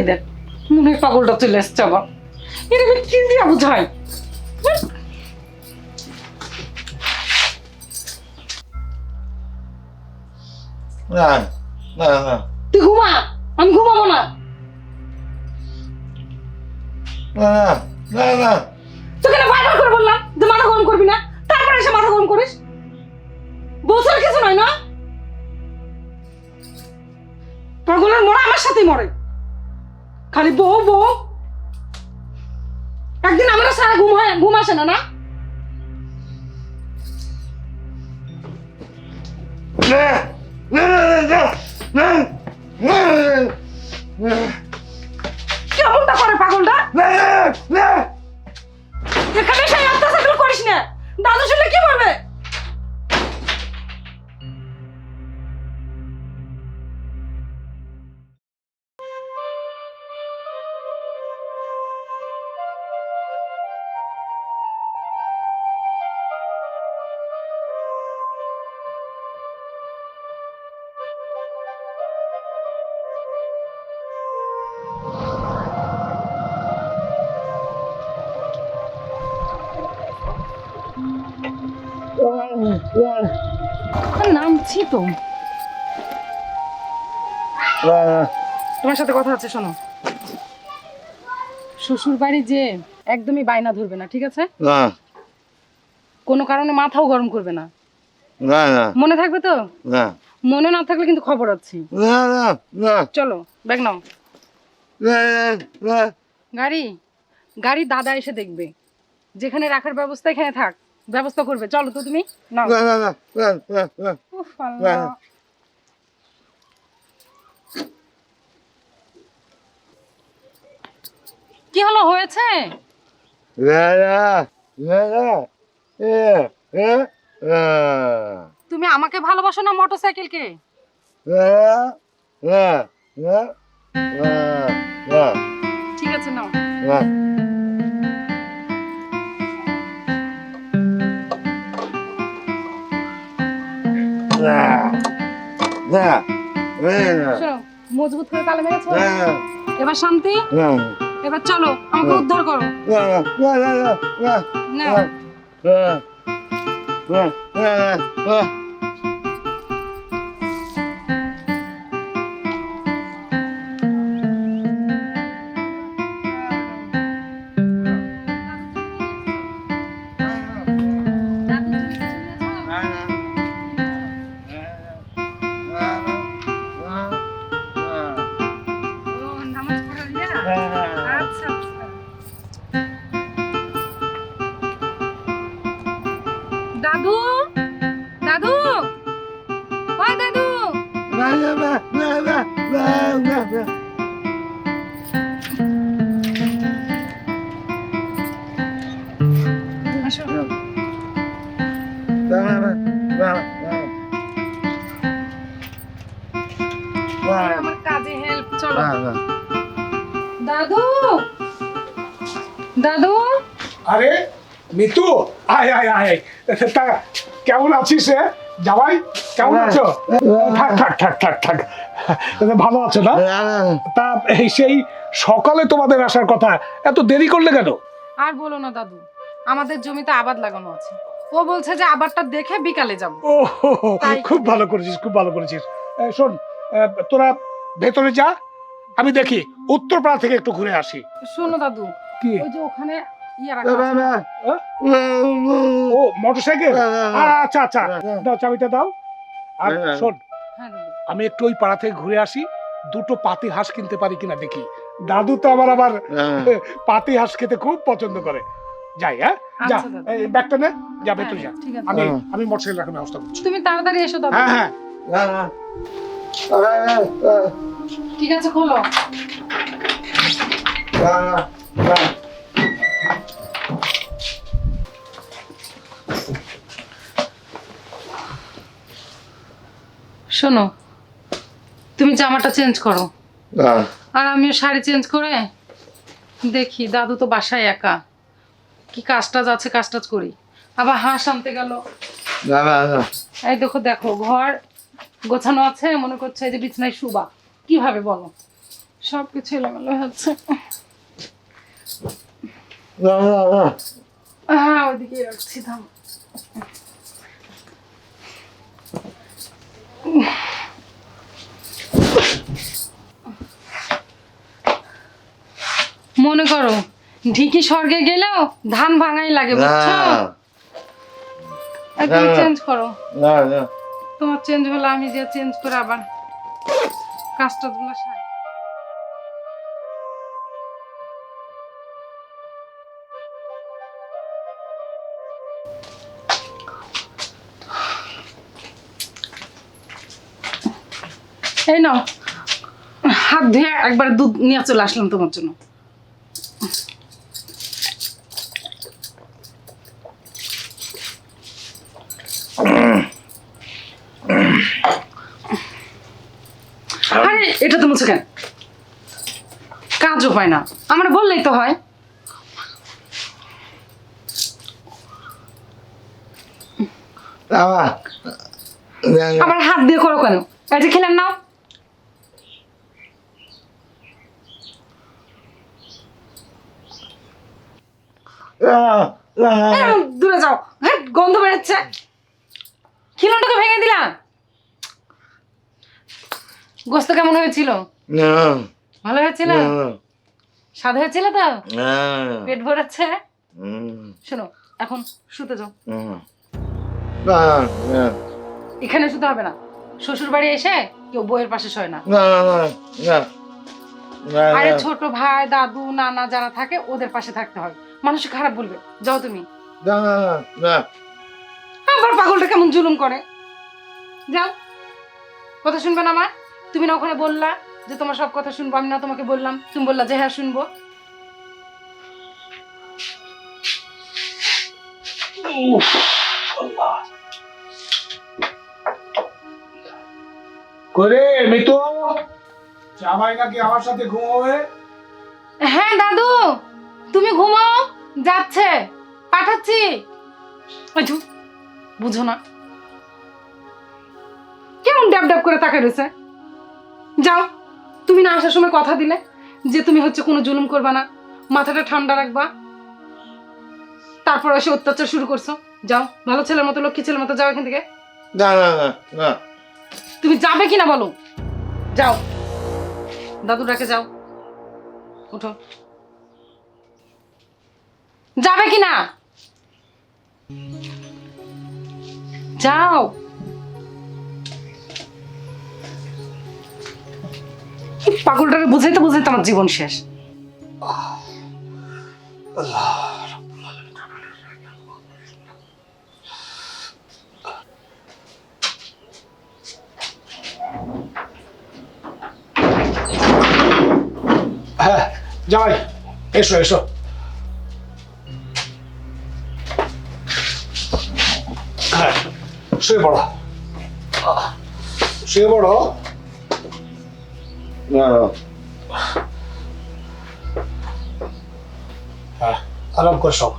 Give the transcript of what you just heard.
এই দেখ মনে হয় পাগলটা চলে এসছে আবার। এটা আমি কি দিয়া বুঝাই? না না না। তুই ঘুমা? আমি ঘুমাবো না না না না। তোকে না বারবার করে বললাম যে মাথা গরম করবি না। তারপরে এসে মাথা গরম করিস। বছর কিছু নয় না? পাগলের মরা আমার সাথেই মরে। খালি বউ বউ। একদিন আমরা সারা ঘুম হয় ঘুম আসে না না না না না না না। নামছি তো তোমার সাথে কথা আছে শোনো। শ্বশুর বাড়ি যে একদমই বায়না ধরবে না ঠিক আছে? না। কোনো কারণে মাথাও গরম করবে না। না না। মনে থাকবে তো? না। মনে না থাকলে কিন্তু খবর আছে। না না না। চলো ব্যাগ নাও। গাড়ি গাড়ি দাদা এসে দেখবে। যেখানে রাখার ব্যবস্থা এখানে থাক। ব্যবস্থা করবে চলো তো তুমি কি হলো হয়েছে তুমি আমাকে ভালোবাসো না মোটর সাইকেল কে ঠিক আছে না শোনো মজবুত করে তালে মেরেছো? এবার শান্তি? এবার চলো আমাকে উদ্ধার করো। না। দাদু! দাদু! আরে মিতু আয় আয় আয়। তা কেমন আছিস রে জামাই কেমন আছো? থাক থাক থাক থাক থাক। ভালো আছো না? তা এই সেই সকালে তোমাদের আসার কথা এত দেরি করলে কেন? আর বলো না দাদু। আমাদের জমিতে আবাদ লাগানো আছে। ও বলছে যে আবারটা দেখে বিকালে যাব। ও হো, হো, খুব ভালো করেছিস খুব ভালো করেছিস। শোন তোরা ভেতরে যা আমি দেখি উত্তরপাড়া থেকে একটু ঘুরে আসি। শোনো দাদু। কি? ওই যে ওখানে আছে। ও মোটরসাইকেল? আচ্ছা আচ্ছা। দাও চাবিটা দাও। আর হ্যাঁ। শোন হ্যাঁ আমি একটু ওই পাড়া থেকে ঘুরে আসি। দুটো পাতি হাঁস কিনতে পারি কিনা দেখি। দাদু তো আমার আবার পাতি হাঁস খেতে খুব পছন্দ করে। যাই হ্যাঁ? যা আচ্ছা, এই ব্যাগটা নে যাবে তুই যা। হ্যাঁ, আমি হ্যাঁ। আমি মোটরসাইকেল রাখার ব্যবস্থা করছি। তুমি তাড়াতাড়ি এসো দাদু। হ্যাঁ হ্যাঁ। ঠিক আছে খোলো। শোনো তুমি জামাটা চেঞ্জ করো। আর আমিও শাড়ি চেঞ্জ করে দেখি দাদু তো বাসায় একা। কি কাজ টাজ আছে কাজ টাজ করি। আবার হাঁস আনতে গেল। এই দেখো দেখো ঘর গোছানো আছে মনে করছে এই যে বিছনায় শুবা। কীভাবে বলো? সব কিছু এলোমেলো হচ্ছে। হ্যাঁ ওদিকে রাখছি থাম। মনে করো ঢিকি স্বর্গে গেলেও ধান ভাঙাই লাগে বুঝছ? একদম চেঞ্জ করো। না না। তোমার চেঞ্জ হলো আমি যে চেঞ্জ করে আবার কাজটা তোমরা এই নাও। হাত ধুয়ে একবার দুধ নিয়ে চলে আসলাম তোমার জন্য। আরে এটা তো মুছে কেন? কাজও পায় না। আমার বললেই তো হয়। না না। আবার হাত দিয়ে করো কেন? এটা খেলেন নাও না না এই, দূরে যাও। হ্যাঁ গন্ধ বেরোচ্ছে। খিলনটাকে ভেঙে দিলাম। গোস্ত কেমন হয়েছিল? ভালো হয়েছিল? না। স্বাদ হয়েছিল তো? পেট ভরেছে? শোনো এখন শুতে যাও। এখানে শুতে হবে না। শ্বশুর বাড়ি এসে কেউ বইয়ের পাশে শোয় না। আরে ছোট ভাই দাদু নানা যারা থাকে ওদের পাশে থাকতে হয়। মানুষ খারাপ বলবে। যাও তুমি। না না না আবার পাগলটা কেমন জুলুম করে। যাও। কথা শুনবে না আমার তুমি না ওখানে বললা যে তোমার সব কথা শুনব আমি না তোমাকে বললাম। তুমি বললা যে হ্যাঁ শুনব। করে মিতু। জামাই নাকি আমার সাথে ঘুমাবে? হ্যাঁ দাদু। তুমি ঘুমাও। যাচ্ছে পাঠাচ্ছি। বুঝো না। কেমন ড্যাব ড্যাব করে তাকে রয়েছে? যাও তুমি না আসার সময় কথা দিলে যে তুমি হচ্ছে কোনো জুলুম করবা না মাথাটা ঠান্ডা রাখবা। তারপর এসে অত্যাচার শুরু করছ। যাও ভালো ছেলের মতো লক্ষ্মী ছেলের মতো যাও এখান থেকে। না না না না। তুমি যাবে কিনা বলো? যাও। দাদুটাকে যাও। উঠো যাবে কিনা? যাও। এই পাগলটাকে বুঝাইতে বুঝাইতে আমার জীবন শেষ। হ্যাঁ জামাই এসো এসো। শুয়ে পড়ো। শুয়ে পড়ো। হ্যাঁ আরাম করে সব